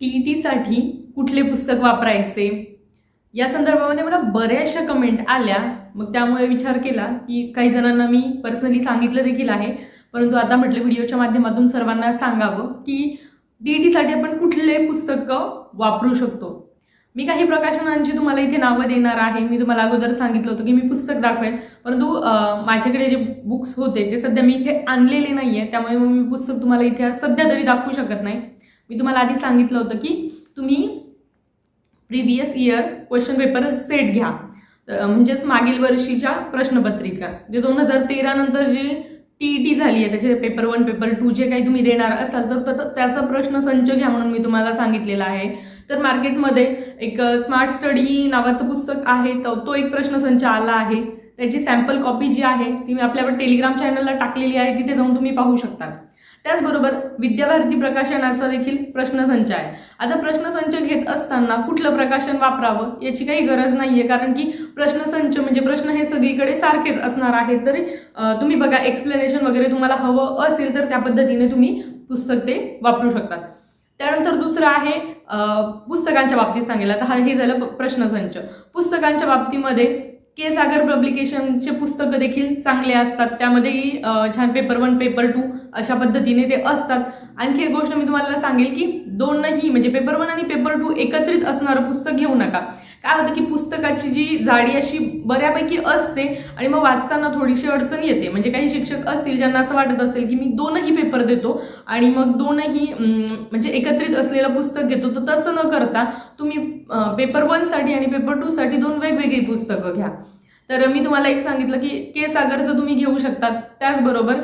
T टीसाठी कुठले पुस्तक वापरायचे? या संदर्भामध्ये मला बऱ्याचशा कमेंट आल्या. मग त्यामुळे विचार केला की काही जणांना मी पर्सनली सांगितलं देखील आहे. परंतु आता म्हटलं व्हिडिओच्या माध्यमातून सर्वांना सांगावं की टी टीसाठी आपण कुठले पुस्तकं वापरू शकतो? मी काही प्रकाशनांची तुम्हाला इथे नावं देणार आहे. मी तुम्हाला अगोदर सांगितलं होतं की मी पुस्तक दाखवेन. परंतु माझ्याकडे जे बुक्स होते ते सध्या मी इथे आणलेले नाही आहे त्यामुळे मग मी पुस्तक तुम्हाला इथे सध्या तरी दाखवू शकत नाही. मी तुम्हाला आधी सांगितलं होतं की तुम्ही previous year question paper set घ्या. म्हणजेच मागील वर्षीच्या प्रश्नपत्रिका. जे दोन हजार तेरा नंतर जे टी टी झाली आहे त्याचे पेपर वन पेपर टू जे काही तुम्ही देणार असाल तर त्याचा त्याचा प्रश्न संच घ्या म्हणून मी तुम्हाला सांगितलेला आहे. तर मार्केटमध्ये एक स्मार्ट स्टडी नावाचं पुस्तक आहे तो तो एक प्रश्नसंच आला आहे. त्याची सॅम्पल कॉपी जी आहे ती मी आपल्या टेलिग्राम चॅनलला टाकलेली आहे तिथे जाऊन तुम्ही पाहू शकता. त्याचबरोबर विद्याभारती प्रकाशनाचा देखील प्रश्नसंच आहे. आता प्रश्नसंच घेत असताना कुठलं प्रकाशन वापरावं याची काही गरज नाहीये कारण की प्रश्नसंच म्हणजे प्रश्न हे सगळीकडे सारखेच असणार आहेत. तरी तुम्ही बघा एक्सप्लेनेशन वगैरे तुम्हाला हवं असेल तर त्या पद्धतीने तुम्ही पुस्तक ते वापरू शकतात. त्यानंतर दुसरं आहे पुस्तकांच्या बाबतीत सांगेल. आता हा हे झालं प्रश्नसंच. पुस्तकांच्या बाबतीमध्ये के सागर पब्लिकेशनचे पुस्तकं देखील चांगले असतात. त्यामध्येही छान पेपर वन पेपर टू अशा पद्धतीने ते असतात. आणखी एक गोष्ट मी तुम्हाला सांगेल की दोनही म्हणजे पेपर वन आणि पेपर टू एकत्रित असणारं पुस्तक घेऊ नका. काय होतं की पुस्तकाची जी जाडी अशी बऱ्यापैकी असते आणि मग वाचताना थोडीशी अडचण येते. म्हणजे काही शिक्षक असतील ज्यांना असं वाटत असेल की मी दोनही पेपर देतो आणि मग दोनही म्हणजे एकत्रित असलेलं पुस्तक घेतो. तर तसं न करता तुम्ही पेपर वनसाठी आणि पेपर टूसाठी दोन वेगवेगळी पुस्तकं घ्या. तर मी तुम्हाला एक सांगितलं की के सागरचं तुम्ही घेऊ शकतात त्याचबरोबर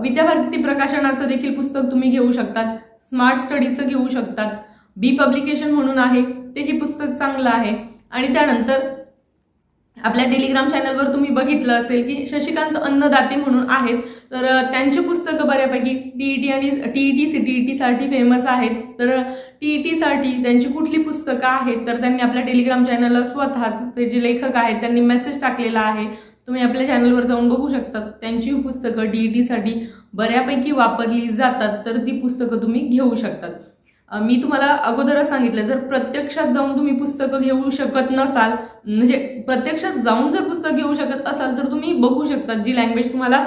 विद्याभारती प्रकाशनाचं देखील पुस्तक तुम्ही घेऊ शकतात स्मार्ट स्टडीचं घेऊ शकतात बी पब्लिकेशन म्हणून आहे तेही पुस्तक चांगलं आहे. आणि त्यानंतर आपल्या टेलिग्राम चॅनलवर तुम्ही बघितलं असेल की शशिकांत अन्नदाते म्हणून आहेत. तर त्यांची पुस्तकं बऱ्यापैकी टीईटी आणि टीईटी सीटीईटी साठी फेमस आहेत. तर टीईटी साठी त्यांची कुठली पुस्तकं आहेत? तर त्यांनी आपल्या टेलिग्राम चॅनलला स्वतःच ते जे लेखक आहेत त्यांनी मेसेज टाकलेला आहे. तुम्ही आपल्या चॅनलवर जाऊन बघू शकता त्यांची पुस्तकं टीईटी साठी बऱ्यापैकी वापरली जातात. तर ती पुस्तकं तुम्ही घेऊ शकतात. मी तुम्हाला अगोदरच सांगितलं जर प्रत्यक्षात जाऊन तुम्ही पुस्तकं घेऊ शकत नसाल म्हणजे प्रत्यक्षात जाऊन जर पुस्तक घेऊ शकत असाल तर तुम्ही बघू शकतात जी लँग्वेज तुम्हाला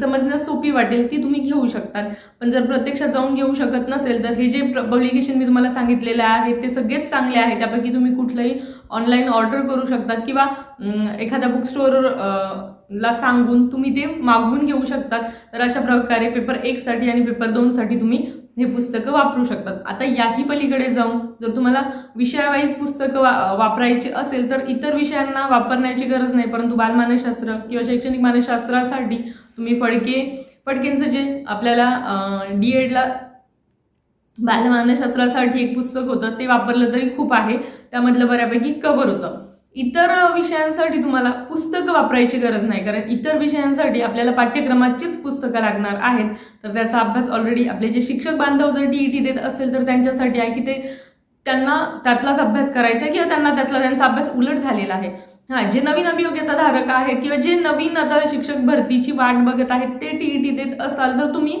समजण्यास सोपी वाटेल ती तुम्ही घेऊ शकतात. पण जर प्रत्यक्षात जाऊन घेऊ शकत नसेल तर हे जे पब्लिकेशन मी तुम्हाला सांगितलेले आहे ते सगळेच चांगले आहे. त्यापैकी तुम्ही कुठलंही ऑनलाईन ऑर्डर करू शकतात किंवा एखाद्या बुक स्टोअर ला सांगून तुम्ही ते मागवून घेऊ शकतात. तर अशा प्रकारे पेपर एकसाठी आणि पेपर दोनसाठी तुम्ही हे पुस्तकं वापरू शकतात. आता याही पलीकडे जाऊन जर तुम्हाला विषयावाईज पुस्तकं वा वापरायची असेल तर इतर विषयांना वापरण्याची गरज नाही. परंतु बालमानसशास्त्र किंवा शैक्षणिक मानसशास्त्रासाठी तुम्ही फडके फडकेंचं जे आपल्याला डी एडला बालमानसशास्त्रासाठी एक पुस्तक होतं ते वापरलं तरी खूप आहे. त्यामधलं बऱ्यापैकी कव्हर होतं. इतर विषयांसाठी तुम्हाला पुस्तकं वापरायची गरज नाही कारण इतर विषयांसाठी आपल्याला पाठ्यक्रमाचीच पुस्तकं लागणार आहेत. तर त्याचा अभ्यास ऑलरेडी आपले जे शिक्षक बांधव जर टी ई टी देत असेल तर त्यांच्यासाठी आहे की ते त्यांना त्यातलाच अभ्यास करायचा आहे किंवा त्यांना त्यातला त्यांचा अभ्यास उलट झालेला आहे. हां जे नवीन अभियोग्यता धारक आहेत किंवा जे नवीन आता शिक्षक भरतीची वाट बघत आहेत ते टी ई टी देत असाल तर तुम्ही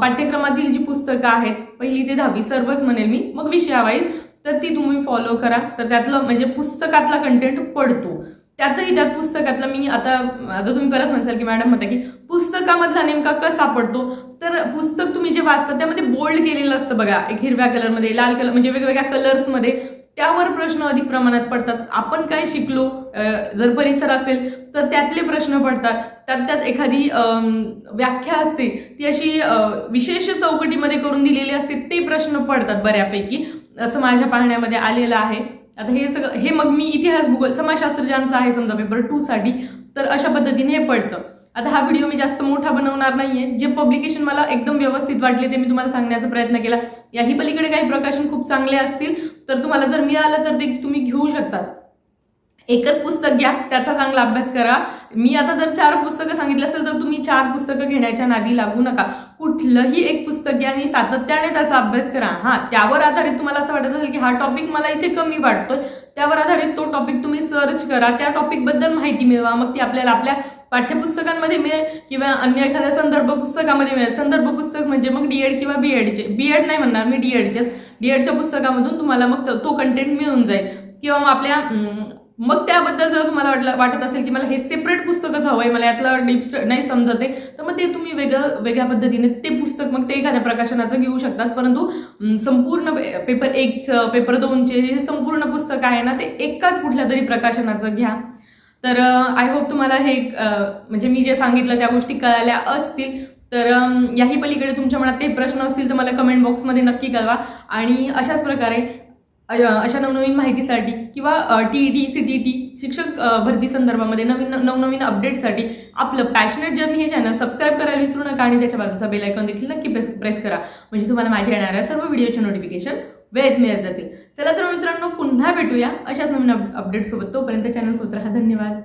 पाठ्यक्रमातील जी पुस्तकं आहेत पहिली ते दहावी सर्वच म्हणेल मी मग विषयावाईज तर ती तुम्ही फॉलो करा. तर त्यातलं म्हणजे पुस्तकातला कंटेंट पडतो. त्यातही त्यात पुस्तकातलं मी आता आता तुम्ही परत म्हणसाल की मॅडम म्हणता की पुस्तकामधला नेमका कसा पडतो? तर पुस्तक तुम्ही जे वाचता त्यामध्ये बोल्ड केलेलं असतं बघा. एक हिरव्या कलरमध्ये लाल कलर म्हणजे वेगवेगळ्या कलर्समध्ये त्यावर प्रश्न अधिक प्रमाणात पडतात. आपण काय शिकलो जर परिसर असेल तर त्यातले प्रश्न पडतात. त्यात त्यात एखादी व्याख्या असते ती अशी विशेष चौकटीमध्ये करून दिलेली असते ते प्रश्न पडतात बऱ्यापैकी असं माझ्या पाहण्यामध्ये आलेलं आहे. आता हे सगळं हे मग मी इतिहास भूगोल समाजशास्त्र ज्यांचा आहे समजा पेपर टू साठी तर अशा पद्धतीने हे पडतं. आता हा व्हिडिओ मी जास्त मोठा बनवणार नाहीये. जे पब्लिकेशन मला एकदम व्यवस्थित वाटले ते मी तुम्हाला सांगण्याचा प्रयत्न केला. याही पलीकडे काही प्रकाशन खूप चांगले असतील तर तुम्हाला जर मिळालं तर ते तुम्ही घेऊ शकता एकच पुस्तक घ्या त्याचा चांगला अभ्यास करा. मी आता जर चार पुस्तकं सांगितलं असेल तर तुम्ही चार पुस्तकं घेण्याच्या नादी लागू नका. कुठलंही एक पुस्तक घ्या आणि सातत्याने त्याचा अभ्यास करा. हा त्यावर आधारित तुम्हाला असं वाटत असेल की हा टॉपिक मला इथे कमी वाटतोय. त्यावर आधारित तो टॉपिक तुम्ही सर्च करा. त्या टॉपिकबद्दल माहिती मिळवा. मग ती आपल्याला आपल्या पाठ्यपुस्तकांमध्ये मिळेल किंवा अन्य एखाद्या संदर्भ पुस्तकामध्ये मिळेल. संदर्भ पुस्तक म्हणजे मग डीएड किंवा बी एडचे बी एड नाही म्हणणार मी डीएडचे डीएडच्या पुस्तकामधून तुम्हाला मग तो- तो कंटेंट मिळून जाईल. किंवा मग आपल्या मग त्याबद्दल जर तुम्हाला वाटलं वाटत असेल की मला हे सेपरेट पुस्तकच हवं आहे मला यातला डीप नाही समजत आहे तर मग ते तुम्ही वेगळं वेगळ्या पद्धतीने ते पुस्तक मग ते एखाद्या प्रकाशनाचं घेऊ शकतात. परंतु संपूर्ण पेपर एकचं पेपर दोनचे जे संपूर्ण पुस्तक आहे ना ते एकाच कुठल्या तरी प्रकाशनाचं घ्या. तर आय होप तुम्हाला हे म्हणजे मी जे सांगितलं त्या गोष्टी कळाल्या असतील. तर याही पलीकडे तुमच्या मनात काही प्रश्न असतील तर मला कमेंट बॉक्समध्ये नक्की कळवा. आणि अशाच प्रकारे अशा नवनवीन माहितीसाठी किंवा T E T C T T शिक्षक भरती संदर्भामध्ये नवीन नवनवीन अपडेटसाठी आपलं पॅशनेट जर्नी हे चॅनल सबस्क्राईब करायला विसरू नका आणि त्याच्या बाजूचा बेल आयकॉन देखील नक्की प्रेस प्रेस करा. म्हणजे तुम्हाला माझ्या येणाऱ्या सर्व व्हिडिओचे नोटिफिकेशन वेळेत मिळत जातील. चला तर मित्रांनो पुन्हा भेटूया अशाच नवीन अपडेटसोबत तोपर्यंत चॅनल सोत्र हा धन्यवाद.